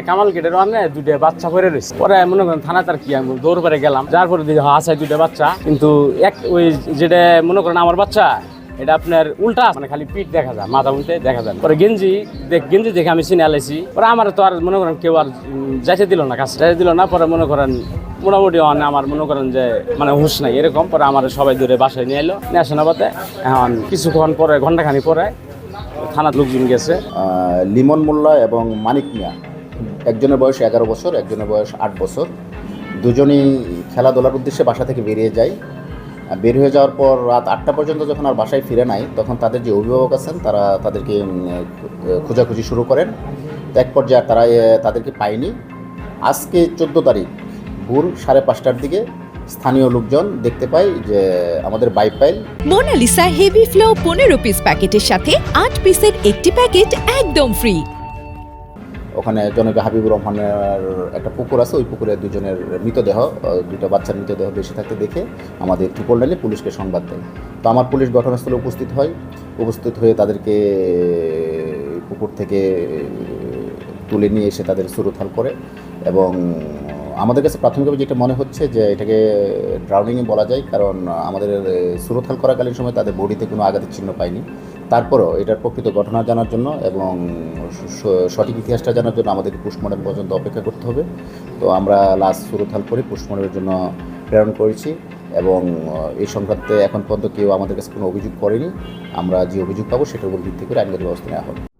কামাল গেটের ওখানে দুইটা বাচ্চা পরে রয়েছে। পরে মনে করেন থানা তার কি আমি দৌড় পরে গেলাম। যার পরে দিকে আছে দুইটা বাচ্চা। কিন্তু এক ওই যেটা মনে করেন আমার বাচ্চা, এটা আপনার উল্টা মানে খালি পিঠ দেখা যায়, মাথা উল্টে দেখা যায় পরে গেঞ্জি, দেখ, গেঞ্জি দেখে আমি আলাইছি। পরে আমার তো আর মনে করেন কেউ আর যাইতে দিল না কাছে যাইতে দিল না। পরে মনে করেন মোটামুটি অনে আমার মনে করেন যে মানে হুঁশ নাই এরকম। পরে আমার সবাই দূরে বাসায় নিয়ে এলো, নিয়ে আসে না বাদে এখন কিছুক্ষণ পরে ঘন্টাখানি পরে থানার লোকজন গেছে। লিমন মোল্লা এবং মানিক মিয়া। একজনের বয়স এগারো বছর, একজনের বয়স আট বছর। দুজনই খেলাধুলার উদ্দেশ্যে বাসা থেকে বেরিয়ে যায়। বের হয়ে যাওয়ার পর রাত আটটা পর্যন্ত যখন আর বাসায় ফিরে নাই, তখন তাদের যে অভিভাবক আছেন, তারা তাদেরকে খোঁজাখুঁজি শুরু করেন। এক পর্যায়ে তারা তাদেরকে পায়নি। আজকে চোদ্দ তারিখ, ভোর সাড়ে পাঁচটার দিকে স্থানীয় লোকজন দেখতে পাই যে আমাদের বাইপাইল। মোনালিসা হেভি ফ্লো পনেরো পিস প্যাকেটের সাথে আট পিসের একটি প্যাকেট একদম ফ্রি। ওখানে জনকে হাবিবুর রহমানের একটা পুকুর আছে, ওই পুকুরে দুজনের মৃতদেহ দুইটা দুটো বাচ্চার মৃতদেহ বেশি থাকতে দেখে আমাদের ত্রিপল লাইনে পুলিশকে সংবাদ দেয়। তো আমার পুলিশ ঘটনাস্থলে উপস্থিত হয়, উপস্থিত হয়ে তাদেরকে পুকুর থেকে তুলে নিয়ে এসে তাদের সুরথাল করে এবং আমাদের কাছে প্রাথমিকভাবে যেটা মনে হচ্ছে যে এটাকে ড্রাউনিংয়ে বলা যায়, কারণ আমাদের সুরথাল করাকালীন সময় তাদের বডিতে কোনো আঘাতের চিহ্ন পাইনি তারপরও এটার প্রকৃত ঘটনা জানার জন্য এবং সঠিক ইতিহাসটা জানার জন্য আমাদেরকে পোস্টমর্টম পর্যন্ত অপেক্ষা করতে হবে। তো আমরা লাস্ট সুরথাল করে পোস্টমর্টমের জন্য প্রেরণ করেছি এবং এই সংক্রান্তে এখন পর্যন্ত কেউ আমাদের কাছে কোনো অভিযোগ করেনি। আমরা যে অভিযোগ পাবো সেটার উপর ভিত্তি করে আইনগত ব্যবস্থা নেওয়া হবে।